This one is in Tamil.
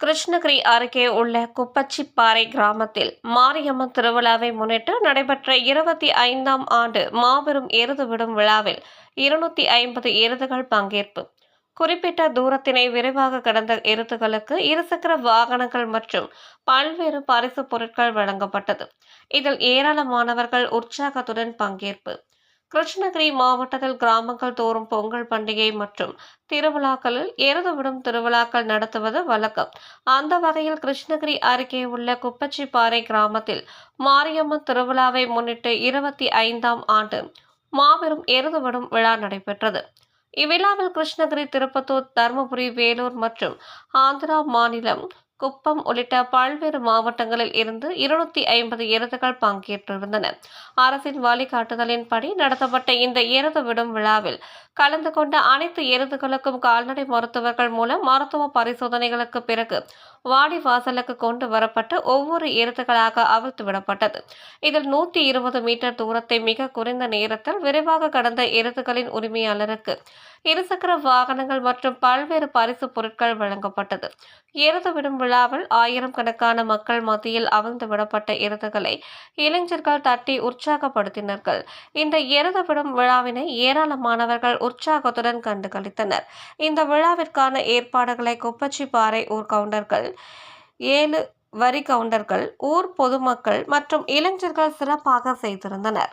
கிருஷ்ணகிரி அருகே உள்ள குப்பச்சிப்பாறை கிராமத்தில் மாரியம்மன் திருவிழாவை முன்னிட்டு நடைபெற்ற இருபத்தி ஐந்தாம் ஆண்டு மாபெரும் எருது விடும் விழாவில் இருநூத்தி ஐம்பது எருதுகள் பங்கேற்பு. குறிப்பிட்ட தூரத்தினை விரைவாக கடந்த எருத்துகளுக்கு இருசக்கர வாகனங்கள் மற்றும் பல்வேறு பரிசு பொருட்கள் வழங்கப்பட்டது. இதில் ஏராளமானவர்கள் உற்சாகத்துடன் பங்கேற்பு. கிருஷ்ணகிரி மாவட்டத்தில் கிராமங்கள் தோறும் பொங்கல் பண்டிகை மற்றும் திருவிழாக்களில் எருது விடும் திருவிழாக்கள் நடத்துவது வழக்கம். அந்த வகையில் கிருஷ்ணகிரி அருகே உள்ள குப்பச்சிப்பாறை கிராமத்தில் மாரியம்மன் திருவிழாவை முன்னிட்டு இருபத்தி ஐந்தாம் ஆண்டு மாபெரும் எருது விடும் விழா நடைபெற்றது. இவ்விழாவில் கிருஷ்ணகிரி திருப்பத்தூர் தருமபுரி வேலூர் மற்றும் ஆந்திரா மாநிலம் குப்பம் உள்ளிட்ட பல்வேறு மாவட்டங்களில் இருந்து இருநூத்தி ஐம்பது எருதுகள் பங்கேற்றிருந்தன. அரசின் வழிகாட்டுதலின்படி நடத்தப்பட்ட இந்த எருது விடும் விழாவில் கலந்து கொண்ட அனைத்து எருதுகளுக்கும் கால்நடை மருத்துவர்கள் மூலம் மருத்துவ பரிசோதனைகளுக்கு பிறகு வாடி வாசலுக்கு கொண்டு வரப்பட்டு ஒவ்வொரு எருதுகளாக அவிழ்த்து விடப்பட்டது. இதில் நூற்றி இருபது மீட்டர் தூரத்தை மிக குறைந்த நேரத்தில் விரைவாக கடந்த எருதுகளின் உரிமையாளருக்கு இருசக்கர வாகனங்கள் மற்றும் பல்வேறு பரிசு பொருட்கள் வழங்கப்பட்டது. எருது விடும் விழாவில் ஆயிரம் கணக்கான மக்கள் மத்தியில் அவிழ்ந்து விடப்பட்ட எருதுகளை இளைஞர்கள் தட்டி உற்சாகப்படுத்தினார்கள். இந்த எருது விடும் விழாவினை ஏராளமானவர்கள் உற்சாகத்துடன் கண்டு களித்தனர் இந்த விழாவிற்கான ஏற்பாடுகளை குப்பச்சிப்பாறை ஊர் கவுண்டர்கள் ஏழு வரி கவுண்டர்கள் ஊர் பொதுமக்கள் மற்றும் இளைஞர்கள் சிறப்பாக செய்திருந்தனர்.